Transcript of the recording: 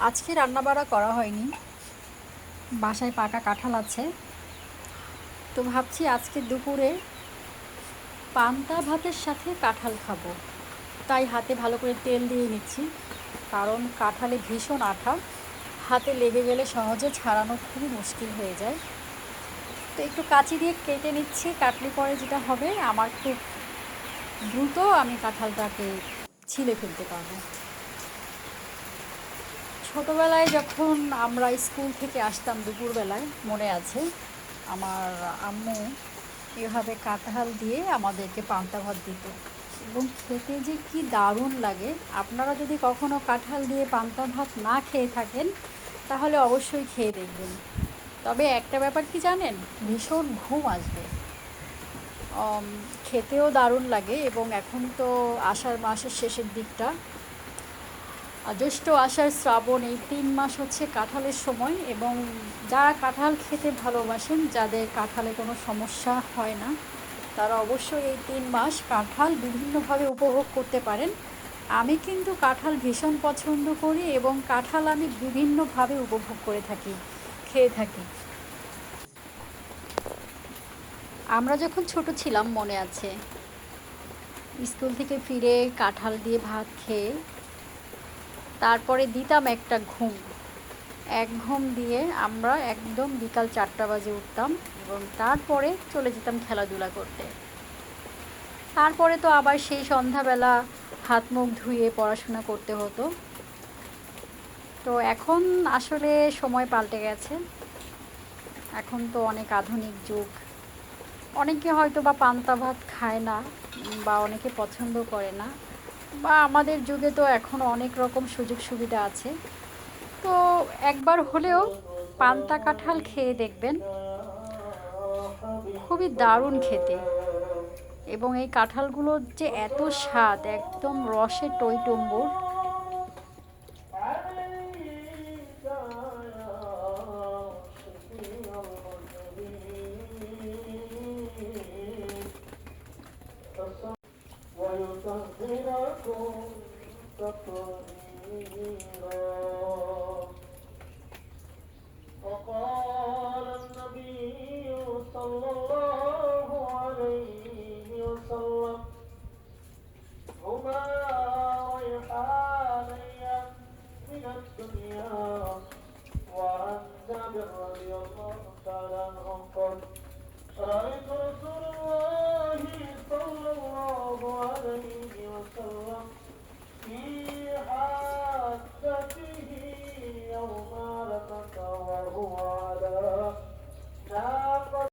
আজকে রান্নাবাড়া করা হয়নি। বাসায় পাকা কাঁঠাল আছে। তো ভাবছি আজকে দুপুরে পান্তা ভাতের সাথে কাঁঠাল খাব। তাই হাতে ভালো করে তেল দিয়ে নিচ্ছি। কারণ কাঁঠালে ভীষণ আঠা। হাতে লেগে গেলে সহজে ছাড়ানো খুবই মুশকিল হয়ে যায়। তো একটু কাঁচি দিয়ে কেটে নিচ্ছি। কাটলে পরে যেটা হবে, আমার খুব দ্রুত আমি কাঁঠালটাকে ছিলে ফেলতে পারব। ছোটোবেলায় যখন আমরা স্কুল থেকে আসতাম দুপুরবেলায়, মনে আছে, আমার আম্মু এভাবে কাঁঠাল দিয়ে আমাদেরকে পান্তা ভাত দিত। এবং খেতে যে কি দারুণ লাগে। আপনারা যদি কখনো কাঁঠাল দিয়ে পান্তা ভাত না খেয়ে থাকেন, তাহলে অবশ্যই খেয়ে দেখবেন। তবে একটা ব্যাপার কি জানেন? ভীষণ ঘুম আসবে। খেতেও দারুণ লাগে এবং এখন তো আষাঢ় মাসের শেষের দিকটা। জ্যৈষ্ঠ আষাঢ় শ্রাবণ এই তিন মাস হচ্ছে কাঁঠালের সময় এবং যারা কাঁঠাল খেতে ভালোবাসেন, যাদের কাঁঠালে কোনো সমস্যা হয় না, তারা অবশ্যই এই তিন মাস কাঁঠাল বিভিন্নভাবে উপভোগ করতে পারেন। আমি কিন্তু কাঁঠাল ভীষণ পছন্দ করি এবং কাঁঠাল আমি বিভিন্নভাবে উপভোগ করে থাকি, খেয়ে থাকি। আমরা যখন ছোট ছিলাম, মনে আছে, স্কুল থেকে ফিরে কাঁঠাল দিয়ে ভাত খেয়ে তারপরে দিতাম একটা ঘুম। এক ঘুম দিয়ে আমরা একদম বিকাল চারটা বাজে উঠতাম এবং তারপরে চলে যেতাম খেলাধুলা করতে। তারপরে তো আবার সেই সন্ধ্যাবেলা হাত মুখ ধুয়ে পড়াশোনা করতে হতো। তো এখন আসলে সময় পাল্টে গেছে। এখন তো অনেক আধুনিক যুগ। অনেকে হয়তো বা পান্তা ভাত খায় না বা অনেকে পছন্দ করে না। বা আমাদের যুগে তো এখন অনেক রকম সুযোগ সুবিধা আছে। তো একবার হলেও পান্তা কাঁঠাল খেয়ে দেখবেন। খুবই দারুণ খেতে। এবং এই কাঁঠালগুলোর যে এত স্বাদ, একদম রসে টইটম্বুর وطهركم النبي صلى الله عليه وسلم هما ريحاني من الدنيا وعن جابر رضي الله تعالى عنه قال رأيت 이 하.